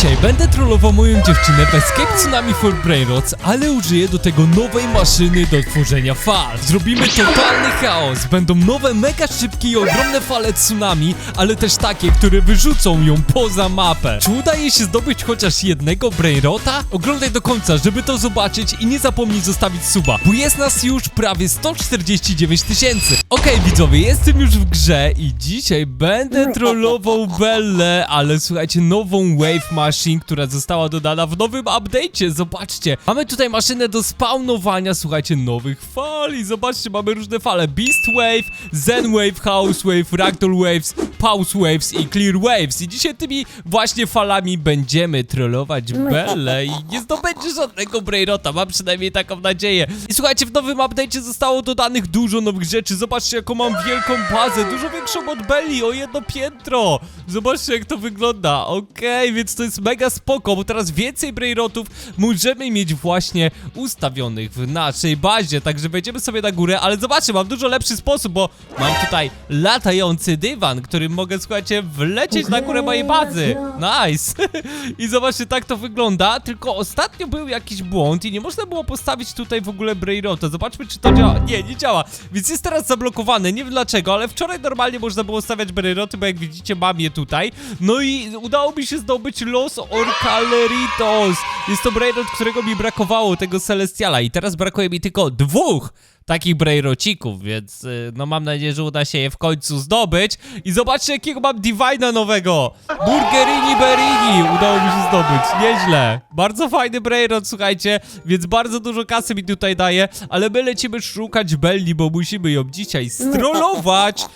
Dzisiaj będę trollował moją dziewczynę Escape Tsunami for Brainrots, ale użyję do tego nowej maszyny do tworzenia fal. Zrobimy totalny chaos, będą nowe mega szybkie i ogromne fale tsunami, ale też takie, które wyrzucą ją poza mapę. Czy uda jej się zdobyć chociaż jednego Brainrota? Oglądaj do końca, żeby to zobaczyć i nie zapomnij zostawić suba, bo jest nas już prawie 149 tysięcy. Okej widzowie, jestem już w grze i dzisiaj będę trollował Bellę, ale słuchajcie, nową Wave Machine, która została dodana w nowym update'cie, zobaczcie. Mamy tutaj maszynę do spawnowania, słuchajcie, nowych fali, zobaczcie, mamy różne fale. Beast Wave, Zen Wave, House Wave, Ragdoll Waves, Pulse Waves i Clear Waves. I dzisiaj tymi właśnie falami będziemy trollować Bellę i nie zdobędzie żadnego Brainrota, mam przynajmniej taką nadzieję. I słuchajcie, w nowym update'cie zostało dodanych dużo nowych rzeczy, zobaczcie jaką mam wielką bazę, dużo większą od Belli, o jedno piętro. Zobaczcie jak to wygląda, okej, więc to jest mega spoko, bo teraz więcej Brainrotów możemy mieć właśnie ustawionych w naszej bazie, także sobie na górę, ale zobaczcie, mam dużo lepszy sposób, bo mam tutaj latający dywan, którym mogę, słuchajcie, wlecieć na górę mojej bazy. Nice! I zobaczcie, tak to wygląda, tylko ostatnio był jakiś błąd i nie można było postawić tutaj w ogóle Brainrota. Zobaczmy, czy to działa. Nie, nie działa, więc jest teraz zablokowane, nie wiem dlaczego, ale wczoraj normalnie można było stawiać Brainroty, bo jak widzicie, mam je tutaj. No i udało mi się zdobyć Los Orcaleritos. Jest to Brainrot, którego mi brakowało, tego Celestiala i teraz brakuje mi tylko dwóch takich brejrocików, więc y, no mam nadzieję, że uda się je w końcu zdobyć. I zobaczcie, jakiego mam Divina nowego! Burgerini Berini! Udało mi się zdobyć, nieźle. Bardzo fajny brejrot, słuchajcie, więc bardzo dużo kasy mi tutaj daje, ale my lecimy szukać Belli, bo musimy ją dzisiaj strollować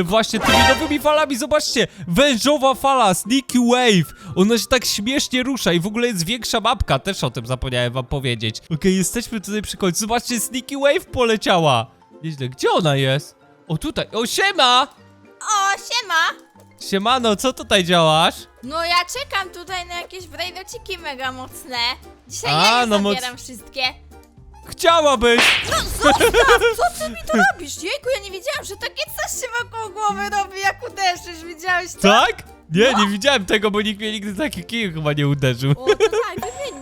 y, właśnie tymi nowymi falami. Zobaczcie, wężowa fala, Sneaky Wave. Ona się tak śmiesznie rusza i w ogóle jest większa mapka, też o tym zapomniałem wam powiedzieć. Okej, jesteśmy tutaj przy końcu. Zobaczcie, Sneaky Wave poleciała. Nieźle, gdzie ona jest? O tutaj, o siema! O, siema! Siemano, co tutaj działasz? No ja czekam tutaj na jakieś brainociki mega mocne. Dzisiaj A, ja je no moc- zabieram wszystkie. Chciałabyś! No zostaw! Co ty mi tu robisz? Jejku, ja nie wiedziałam, że takie coś się wokół głowy robi, jak uderzysz. Widziałeś to? Tak? Nie, nie widziałem tego, bo nikt mnie nigdy taki kij chyba nie uderzył. O, to tak,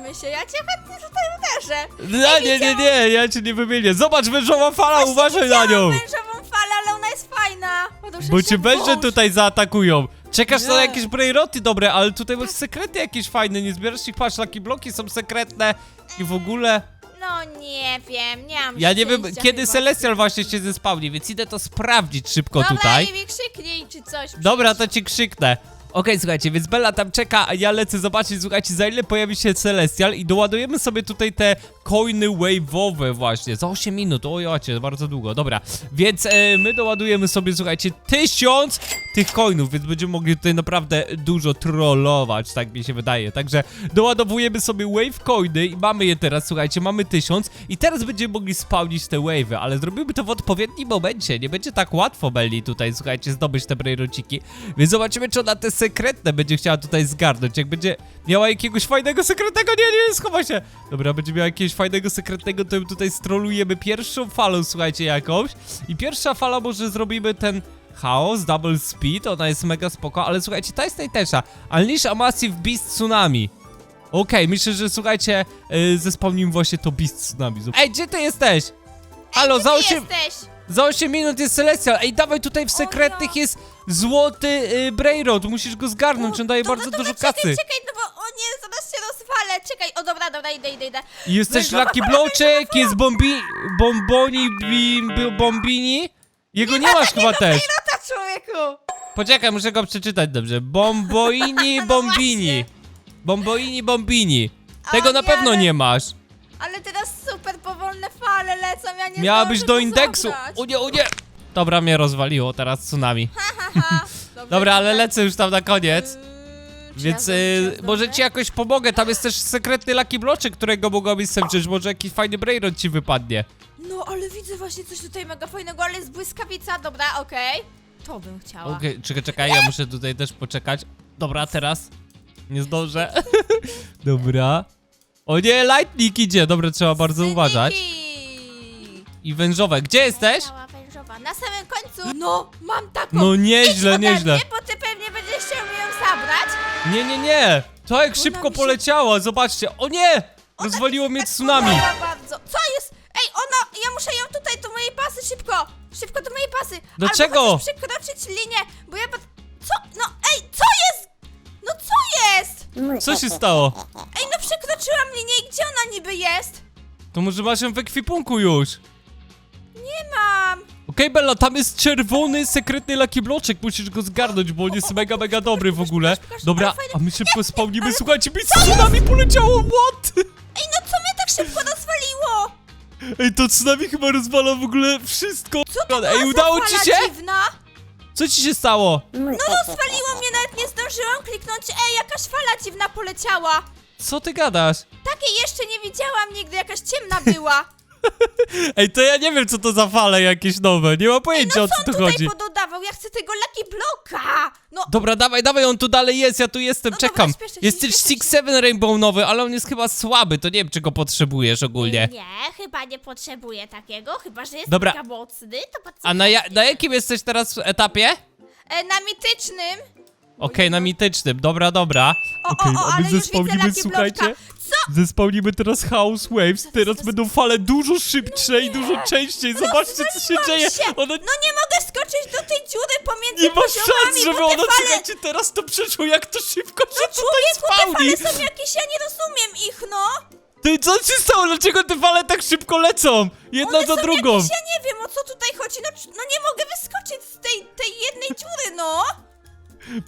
wymieńmy się. Ja cię chętnie tutaj uderzę. No, nie, nie, nie, ja cię nie wymienię. Zobacz, wężowa fala, uważaj na nią! wężową falę, ale ona jest fajna. Bo się cię węże wąż. tutaj zaatakują. Czekasz na Nie. jakieś brejroty dobre, ale tutaj masz sekrety jakieś fajne, nie zbierasz ich, patrz, takie bloki są sekretne i w ogóle... No nie wiem, nie mam Ja nie wiem, szczęścia kiedy chyba. Celestial właśnie się zespawni, więc idę to sprawdzić szybko Dobra, tutaj. i mi krzyknij czy coś. Dobra, to ci krzyknę. Okej, słuchajcie, więc Bella tam czeka, a ja lecę zobaczyć, słuchajcie, za ile pojawi się Celestial i doładujemy sobie tutaj te coiny wave'owe właśnie, za 8 minut, o jacie, bardzo długo, dobra. Więc e, my doładujemy sobie, słuchajcie, tysiąc tych coinów, więc będziemy mogli tutaj naprawdę dużo trollować, tak mi się wydaje. Także doładowujemy sobie wave coiny i mamy je teraz, słuchajcie, mamy tysiąc i teraz będziemy mogli spełnić te wave'y, ale zrobimy to w odpowiednim momencie, nie będzie tak łatwo Belli tutaj, słuchajcie, zdobyć te brejrociki, więc zobaczymy, czy ona te sekretne będzie chciała tutaj zgarnąć, jak będzie miała jakiegoś fajnego sekretnego, nie, nie, schowa się. Dobra, będzie miała jakiegoś fajnego sekretnego, to ją tutaj strolujemy pierwszą falą, słuchajcie, jakąś i pierwsza fala może zrobimy ten chaos, double speed, ona jest mega spoko, ale słuchajcie, ta jest najtańsza, Unleash a Massive Beast Tsunami. Okej, myślę, że słuchajcie, yy, zespomnimy właśnie to Beast Tsunami. Ej, gdzie ty jesteś? Halo, Gdzie za ty 8, jesteś? za 8 minut jest Celestial. Ej, dawaj tutaj w sekretnych ja. jest złoty y, Brainrod. Musisz go zgarnąć, on daje bardzo dobra, dużo czekaj, kasy. Czekaj, no bo o nie, zaraz się rozwalę. Czekaj, o dobra, dobra, idę, idę, idę. Jest też Lucky Bloczek, jest bombi, Bomboni, bim, bi- Bombini. Jego nie masz chyba też. Lata, człowieku! Poczekaj, muszę go przeczytać dobrze. Bomboini, No Bombini. Bomboini, Bombini. Tego O na nie, pewno ale- nie masz. Ale teraz super powolne fale lecą, ja nie Miałabyś zdążę do indeksu. zabrać. O nie, o nie. Dobra, mnie rozwaliło teraz tsunami. Dobra, ale lecę już tam na koniec. Czy Więc y, może ci jakoś pomogę. Tam jest też sekretny Lucky Bloczek, którego mogłabyś sobie wziąć. Może jakiś fajny Brainrod ci wypadnie. No, ale widzę właśnie coś tutaj mega fajnego, ale jest błyskawica, dobra, okej. To bym chciała. Okej, czekaj, czekaj, ja muszę tutaj też poczekać. Dobra, teraz. Nie zdążę. Dobra. O nie, Lightning idzie. Dobra, trzeba bardzo uważać. Syniki! I wężowe. Gdzie jesteś? Na samym końcu. No, mam taką. No Idź nieźle, ode nieźle. Mnie, bo ty pewnie będziesz chciał mi ją zabrać. Nie, nie, nie. To jak Ona szybko się- poleciała, zobaczcie. O nie! Ona Rozwaliło mi mnie tak tsunami. bardzo. Co jest? Ej, ona, ja muszę ją tutaj, do mojej pasy, szybko. Szybko do mojej pasy. Dlaczego? Albo chociaż przekroczyć linię, bo ja... pat- Co? No, ej, co jest? No co jest? Co się stało? Ej, no przekroczyłam linię i gdzie ona niby jest? To może masz ją w ekwipunku już. Nie mam. Okej, Bella, tam jest czerwony, sekretny Lucky Bloczek. Musisz go zgarnąć, bo on jest mega, mega dobry w ogóle. Dobra, a my szybko spełnimy. Słuchajcie, mi tsunami poleciało, what? Ej, no co mnie tak szybko rozwaliło? Ej, to tsunami chyba rozwala w ogóle wszystko. Co to była Ej, udało ci się? dziwna? Co ci się stało? No rozwaliło mnie, nawet nie zdążyłam kliknąć. Ej, jakaś fala dziwna poleciała. Co ty gadasz? Takiej jeszcze nie widziałam nigdy, jakaś ciemna była. Ej, to ja nie wiem, co to za fale jakieś nowe. Nie mam pojęcia, No o co co on tu tutaj chodzi. pododawał? Ja chcę tego Lucky Bloka. No, Dobra, dawaj, dawaj, on tu dalej jest, ja tu jestem, No dobra, czekam. śpieszę się, jest też Six. Seven Rainbow nowy, ale on jest chyba słaby, to nie wiem, czy go potrzebujesz ogólnie. Nie, chyba nie potrzebuję takiego, chyba że jest Dobra. mega mocny, to po co? A na, ja, na jakim jesteś teraz etapie? e, na mitycznym. Okej, na mitycznym, dobra, dobra. O, Okej, o, o, ale już widzę Lucky słuchajcie. Co? Zespełnimy teraz House Waves, teraz zaraz. będą fale dużo szybsze i dużo częściej. Zobaczcie, co się Rozwaliłam dzieje. Się. Ona No nie mogę skoczyć do tej dziury pomiędzy nie ma poziomami, szans, żeby bo te ona, fale... słuchajcie, teraz to przeszło, jak to szybko tutaj Człowieku, te spałni. fale są jakieś, ja nie rozumiem ich, no. Ty, co się stało? Dlaczego te fale tak szybko lecą? Jedna One za są drugą. Jakieś, ja nie wiem, o co tutaj chodzi. No, c- no nie mogę wyskoczyć z tej, tej jednej dziury, no.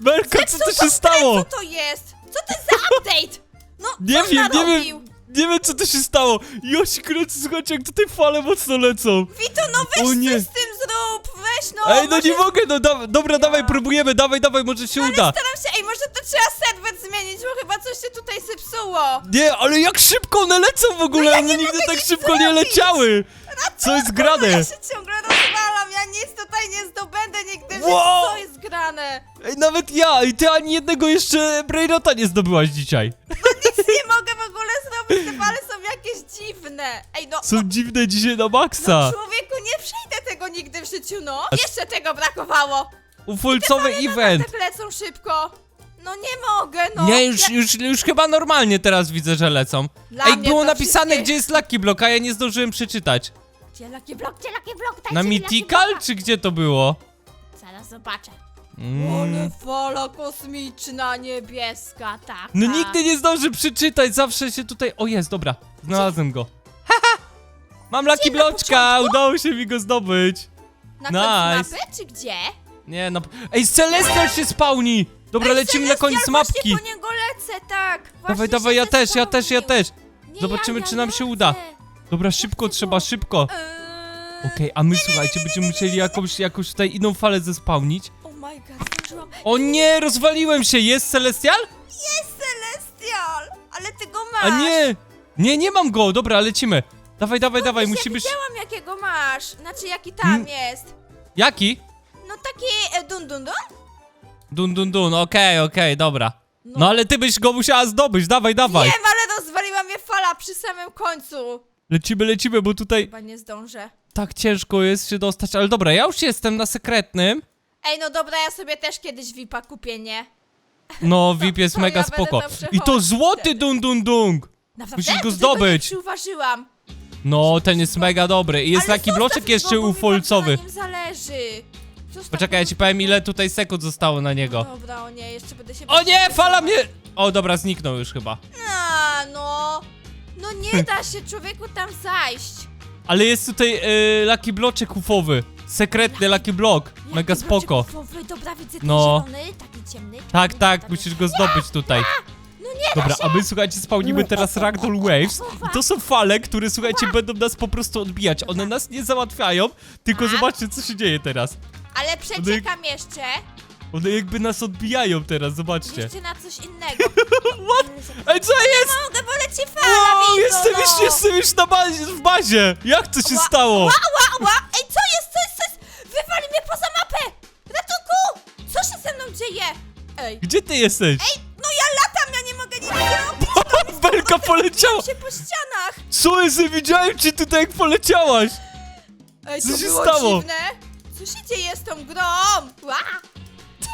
Belka, co to się stało? Co to jest? Co to jest za update? No, Nie wiem, nie wiem. Nie wiem, co to się stało. Josi kręci, słuchajcie, jak tutaj fale mocno lecą. Vito, no weź O nie. z tym zrób, weź no. Ej, no może... nie mogę, no da, dobra, dawaj, próbujemy, dawaj, dawaj, może się uda. Staram się, ej, może to trzeba serwet zmienić, bo chyba coś się tutaj zepsuło. Nie, ale jak szybko one lecą w ogóle, No ja one nie nigdy tak szybko nie zrobić. leciały. Co jest No grane? ja się ciągle rozwalam, ja nic tutaj nie zdobędę nigdy, Wow. co jest grane? Ej, nawet ja, i ty ani jednego jeszcze Brainota nie zdobyłaś dzisiaj. Nie w ogóle zrobić, te fale są jakieś dziwne. Ej, no, Są dziwne dzisiaj na no maksa. człowieku, nie przejdę tego nigdy w życiu, no. Jeszcze tego brakowało. Ufolcowy Fale event. tak lecą szybko. No nie mogę, no. Nie, już, Ja- już, już chyba normalnie teraz widzę, że lecą. Dla Ej, mnie było to napisane, wszystkie- gdzie jest Lucky Block, a ja nie zdążyłem przeczytać. Gdzie Lucky Blok, gdzie Lucky Block? Dajcie Na mi Lucky Mythical, Blocka. czy gdzie to było? Zaraz zobaczę. Mm. Ale fala kosmiczna, niebieska, taka. No nigdy nie zdążę przeczytać, zawsze się tutaj... O jest, dobra, znalazłem go. Haha! Mam Lucky na Bloczka, udało się mi go zdobyć. Na Nice. mapy, czy gdzie? Nie no... Ej, Celestial się spawni! Dobra, Ej, lecimy na koniec mapki. Właśnie po niego lecę, tak. Właśnie Dawaj, się dawaj, ja też, ja też, ja też. Nie, Zobaczymy, ja, czy ja nam się lecę. uda. Dobra, szybko, trzeba szybko. Eee, Okej, a my słuchajcie, będziemy musieli jakąś, jakąś tutaj inną falę zespałnić. My god, zdążyłam. O nie, rozwaliłem się, jest Celestial? Jest Celestial, ale ty go masz. A nie! Nie, nie mam go, dobra, lecimy. Dawaj, dawaj, dawaj, Wiesz, musimy... Ja widziałam jakiego masz. Znaczy jaki tam Mm. jest. Jaki? No taki e, dun dun dun. Dun, dun, dun, okej, okej, dobra. No ale ty byś go musiała zdobyć, dawaj, dawaj. Wiem, ale rozwaliła mnie fala przy samym końcu. Lecimy, lecimy, bo tutaj Chyba nie zdążę. tak ciężko jest się dostać, ale dobra, ja już jestem na sekretnym. Ej, no dobra, ja sobie też kiedyś VIPa kupię, nie? No, VIP jest to mega ja będę spoko. tam I to przechodzić złoty wtedy. dun, dun, dung. Naprawdę? Musisz go tego zdobyć. Nie przyuważyłam. No, ten jest mega dobry. I jest Ale taki zostaw bloczek go, jeszcze bo mi ufolcowy. bardzo Na nim zależy. Zostaw Poczekaj, ja go. ci powiem ile tutaj sekund zostało na niego. Dobra, o nie, jeszcze będę się... O nie, fala mnie! O, dobra, zniknął już chyba. A, no. No nie da się człowieku tam zajść. Ale jest tutaj y, Lucky Bloczek ufowy. Sekretny Lucky Block. Mega spoko. bloczek ufowy, Dobra, widzę ten No. zielony, taki ciemny. Tak, tak, taki- musisz go zdobyć tutaj. No nie Dobra, a my słuchajcie, spełnimy teraz Ragdoll Waves. I to są fale, które słuchajcie, będą nas po prostu odbijać. One nas nie załatwiają, tylko Tak. zobaczcie, co się dzieje teraz. Ale przeczekam jeszcze. One jakby nas odbijają teraz, zobaczcie. Jeszcze na coś innego. Ej, co jest? Mogę, bo leci fala, Wow, jestem no. już, jestem już na bazie, w bazie. Jak to się stało? Ła, ła, ła. Ej, co jest, co jest, co jest? Wywali mnie poza mapę! Ratunku! Co się ze mną dzieje? Ej, Gdzie ty jesteś? ej, no ja latam, ja nie mogę nic zrobić. Belka poleciała! się po ścianach. Co jest? Widziałem cię tutaj, jak poleciałaś! Ej, Co to się było stało? dziwne. Co się dzieje z tą grą? Ła!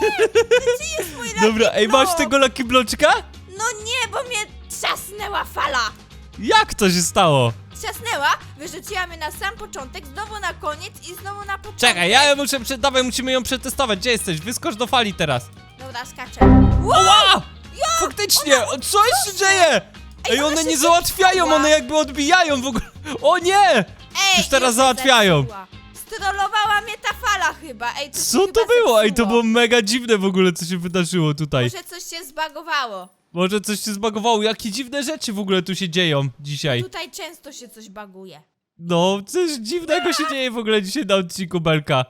Gdzie jest mój Lucky Dobra, ej, masz Block? tego Lucky Bloczka? No nie, bo mnie trzasnęła fala. Jak to się stało? Trzasnęła, wyrzuciła mnie na sam początek, znowu na koniec i znowu na początek. Czekaj, ja ją muszę, prze- dawaj, musimy ją przetestować. Gdzie jesteś? Wyskocz do fali teraz. Dobra, skaczę. Ła! Faktycznie! O, co się dzieje? Ej, ona one się nie załatwiają, zepsuła. one jakby odbijają w ogóle. O nie! Ej, Już teraz się załatwiają. zepsuła. Strollowała mnie ta fala chyba. Ej, się Co to chyba było? Ej, to zepsuło. było mega dziwne w ogóle, co się wydarzyło tutaj. Może coś się zbagowało. Może coś się zbagowało. Jakie dziwne rzeczy w ogóle tu się dzieją dzisiaj. Tutaj często się coś baguje. No, coś dziwnego się dzieje w ogóle dzisiaj na odcinku Belka. Ale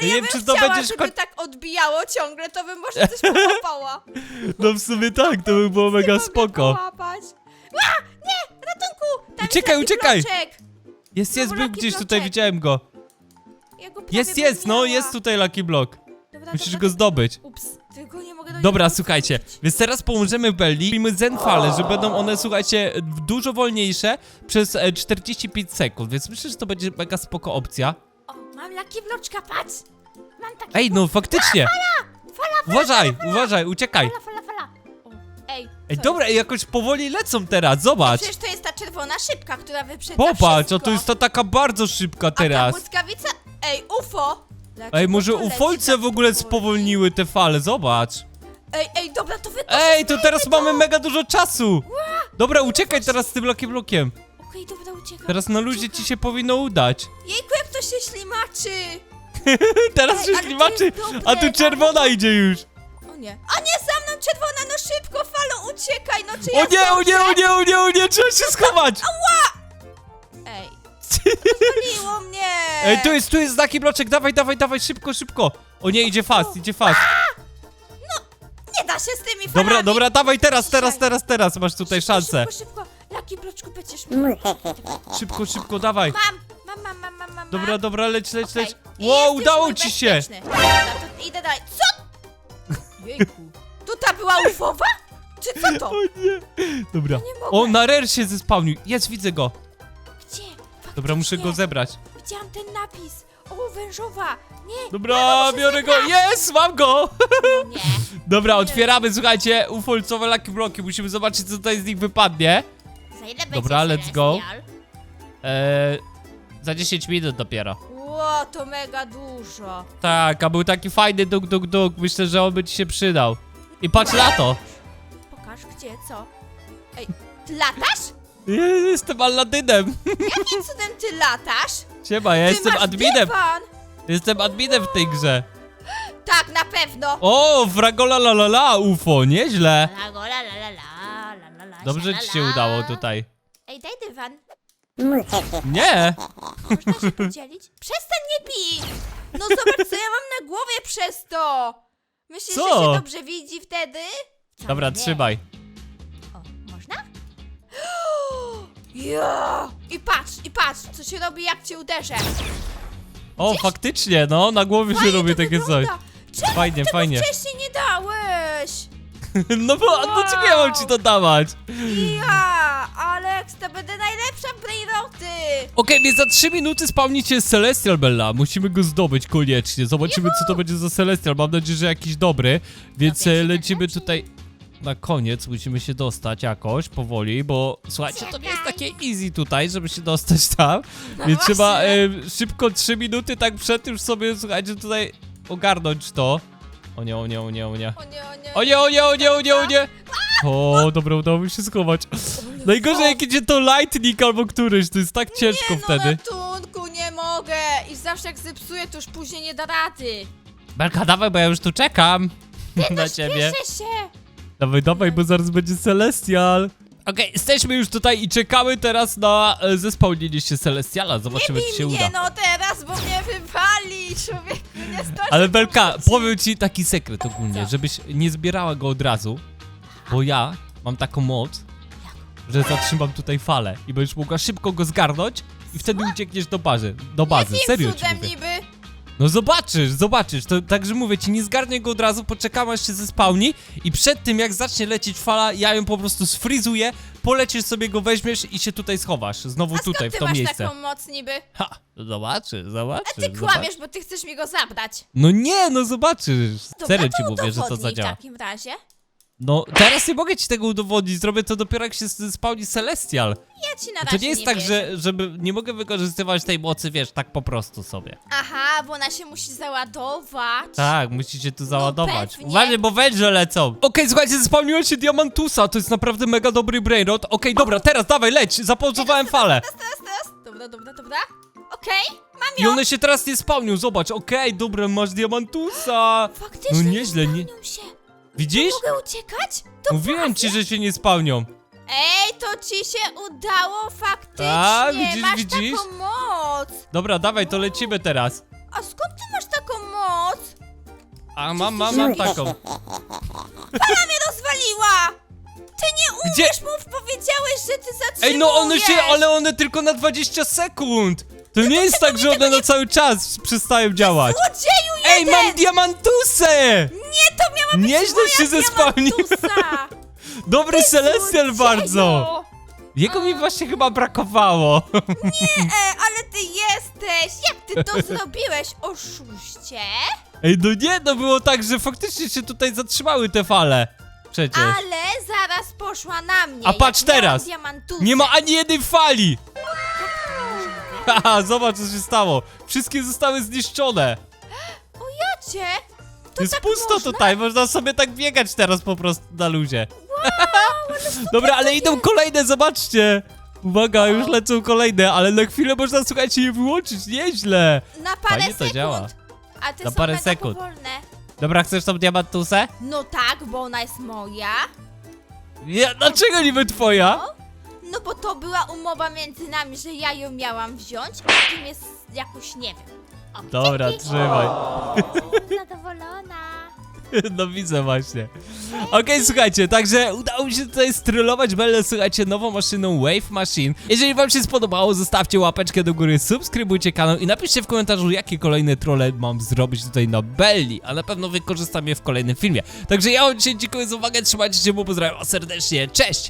Ja ja nie bym wiem, czy to chciała, będzie żeby tak odbijało ciągle, to bym może coś połapała. No w sumie tak, to by było mega mogę spoko. połapać. A, nie, ratunku! Tam Uciekaj, jest taki uciekaj. bloczek. Jest, jest, był gdzieś tutaj, Bloczek. widziałem go. Ja go prawie Jest, jest, no, jest tutaj Lucky Block. Dobra, Musisz dobra, go zdobyć. Ups, Dobra, słuchajcie, więc teraz położymy Belli, robimy Zenfale, że będą one, słuchajcie, dużo wolniejsze przez e, 45 sekund, więc myślę, że to będzie mega spoko opcja. O, mam laki bloczka, patrz. Mam taki... Ej, no faktycznie! Uważaj, uważaj, uciekaj! Fala, fala, fala. O, Ej, Ej, co dobra, ej, jakoś powoli lecą teraz, zobacz! Przecież to jest ta czerwona szybka, która wyprzedza Popatrz, wszystko. a to jest ta taka bardzo szybka A ta teraz. błyskawica... Ej, UFO! Dlaczego Ej, może to leci ufolce tak w ogóle powoli? spowolniły te fale, zobacz! Ej, ej, dobra, to wy... Ej, to teraz mamy mega dużo czasu! Dobra, uciekaj teraz z tym Lucky Blockiem. Okej, dobra, uciekam. Teraz na luzie ci się powinno udać. Jejku, jak to się ślimaczy! Teraz Ej, się ale to ślimaczy, jest dobre, a tu czerwona idzie już. O nie. A nie, za mną czerwona, no szybko, falą, uciekaj, no czy O ja nie, o nie, o nie, o nie, o nie, trzeba się schować! Ej, rozwaliło mnie! Ej, tu jest, tu jest znaki bloczek, dawaj, dawaj, dawaj, szybko, szybko. O nie, idzie fast, idzie fast. Się z tymi falami! Dobra, dobra, dawaj teraz, teraz, teraz, teraz, masz tutaj szansę. Szybko, szybko, Laki bloczku będziesz Szybko, szybko, dawaj. Mam, mam, mam, mam, mam, mam. Dobra, dobra, leć, leć, Okej. leć. I Wow, jesteś udało mój ci się. bezpieczny. Dobra, to idę dalej. Co? Jejku. Tu ta była ufowa? Czy co to? O nie. Dobra. nie mogę. O, na rel się zespałnił. Jest, widzę go. Gdzie? Dobra, muszę go Faktycznie. zebrać. Widziałam ten napis. O, wężowa. Nie. Dobra, biorę go. Jest, mam go. nie. Dobra, otwieramy, słuchajcie, ufolcowe lucky bloki. Musimy zobaczyć, co tutaj z nich wypadnie. Za ile będzie Dobra, let's go. Celestial? Eee, za 10 minut dopiero. Ło, to mega dużo. Tak, a był taki fajny duk, duk, duk. Myślę, że on by ci się przydał. I patrz na to. Pokaż, gdzie, co? Ej, ty latasz? Jestem Aladynem. Jakim cudem ty latasz? Siema, ja Ty jestem masz adminem. dywan. Jestem adminem w tej grze. Tak, na pewno. O, fragola la la la, UFO, nieźle. La, go, la, la, la, la, la, la, la, Dobrze ci la. się udało tutaj. Ej, daj dywan. Nie. Można się podzielić? Przestań nie pij! No zobacz, co ja mam na głowie przez to! Myślisz, Co? że się dobrze widzi wtedy? Dobra, trzymaj. Ja! I patrz, i patrz, co się robi, jak cię uderzę. O, faktycznie, no, na głowie się Fajnie robi to takie coś. wygląda. Czemu Fajnie, tego fajnie. wcześniej nie dałeś? No bo, dlaczego ja mam ci to dawać? Ja, Alex, to będę najlepsza w Brainroty! Okej, więc za 3 minuty spełnicie Celestial Bella. Musimy go zdobyć koniecznie. Zobaczymy, co to będzie za Celestial. Mam nadzieję, że jakiś dobry. Więc Dobra, e, lecimy leci. tutaj na koniec. Musimy się dostać jakoś powoli, bo słuchajcie, to nie jest takie easy tutaj, żeby się dostać tam. No Więc trzeba e, szybko 3 minuty tak przed już sobie, słuchajcie, tutaj ogarnąć to. O nie, o nie, o nie, o nie. O nie, o nie. O nie, o nie, o nie, o nie, o nie! O, dobra, udało mi się schować. Najgorzej jak idzie to lightning albo któryś, to jest tak ciężko nie, wtedy. no ratunku, nie mogę! I zawsze jak zepsuję, to już później nie da rady. Belka, dawaj, bo ja już tu czekam na No ciebie. śpieszę się! Dawaj, dawaj, bo zaraz będzie Celestial. Okej, jesteśmy już tutaj i czekamy teraz na e, zespełnienie się Celestiala. Nie Zobaczymy, czy się uda. mnie no teraz, bo mnie wywali, człowieku, nie Ale Belka, powiem ci taki sekret ogólnie, Co? żebyś nie zbierała go od razu, bo ja mam taką moc, że zatrzymam tutaj falę i będziesz mogła szybko go zgarnąć i wtedy uciekniesz do bazy. Do bazy, Jakim serio ci cudem mówię. niby? No zobaczysz, zobaczysz. To, także mówię ci, nie zgarnię go od razu, poczekam aż się zespałni i przed tym jak zacznie lecieć fala, ja ją po prostu sfrizuję, polecisz sobie go, weźmiesz i się tutaj schowasz. Znowu A tutaj, skąd w ty to masz miejsce. taką moc niby? Ha, zobaczysz, zobaczysz. A ty kłamiesz, bo ty chcesz mi go zabrać. No nie, no zobaczysz. Dobra, Serio to ci mówię, że to udowodnij zadziała. w takim razie. No, teraz nie mogę ci tego udowodnić, zrobię to dopiero jak się spełni Celestial. Ja ci na razie To nie jest tak, że żeby nie mogę wykorzystywać tej mocy, wiesz, tak po prostu sobie. Aha, bo ona się musi załadować. Tak, musicie tu załadować. pewnie. Uważaj, bo węże lecą. Okej, słuchajcie, spełniło się Diamantusa, to jest naprawdę mega dobry brainrot. Okej, dobra, teraz dawaj, leć, zapauzowałem falę. Teraz, teraz, teraz. Dobra, dobra, dobra. Okej, mam I ją. one się teraz nie spełnią, zobacz, okej, dobra, masz Diamantusa. Faktycznie No nie nieźle, nie- spełnią się. Widzisz? Mogę uciekać? To Mówiłem ci, że się nie spełnią. Ej, to ci się udało faktycznie. A, widzisz, masz widzisz? taką moc. Dobra, dawaj, to lecimy teraz. A skąd ty masz taką moc? A mam, mam, mam taką. Ona mnie rozwaliła. Ty nie Gdzie? umiesz, mów, powiedziałeś, że ty zatrzymujesz. Ej, no one się, ale one tylko na 20 sekund. To nie jest tak, że one na cały czas przestają działać. Złodzieju Ej, jeden! mam diamantusę! Nie, to miała być Nieźle moja się zespałniła. diamantusa. Dobry Celestial bardzo! Jego mi właśnie chyba brakowało. Nie, e, ale ty jesteś. Jak ty to zrobiłeś, oszuście? Ej, no nie, no było tak, że faktycznie się tutaj zatrzymały te fale. Przecież. Ale zaraz poszła na mnie. A patrz jak miałam teraz. diamantusę. Nie ma ani jednej fali! Haha, zobacz co się stało. Wszystkie zostały zniszczone. O jacie. To jest tak pusto można? tutaj, można sobie tak biegać teraz po prostu na luzie. Dobra, ale idą kolejne, zobaczcie. Uwaga, już lecą kolejne, ale na chwilę można, słuchajcie, je wyłączyć, nieźle. Na parę Fajnie to sekund. działa. A te Na są parę mega sekund. powolne. Dobra, chcesz tą diamantusę? No tak, bo ona jest moja. Nie, dlaczego niby twoja? No bo to była umowa między nami, że ja ją miałam wziąć, a tym jest jakoś nie wiem. Dobra, trzymaj. Zadowolona. No widzę właśnie. Okej, słuchajcie, także udało mi się tutaj strollować Belle, słuchajcie, nową maszyną Wave Machine. Jeżeli wam się spodobało, zostawcie łapeczkę do góry, subskrybujcie kanał i napiszcie w komentarzu, jakie kolejne trolle mam zrobić tutaj na Belli, a na pewno wykorzystam je w kolejnym filmie. Także ja wam dzisiaj dziękuję za uwagę, trzymajcie się, bo pozdrawiam serdecznie, cześć!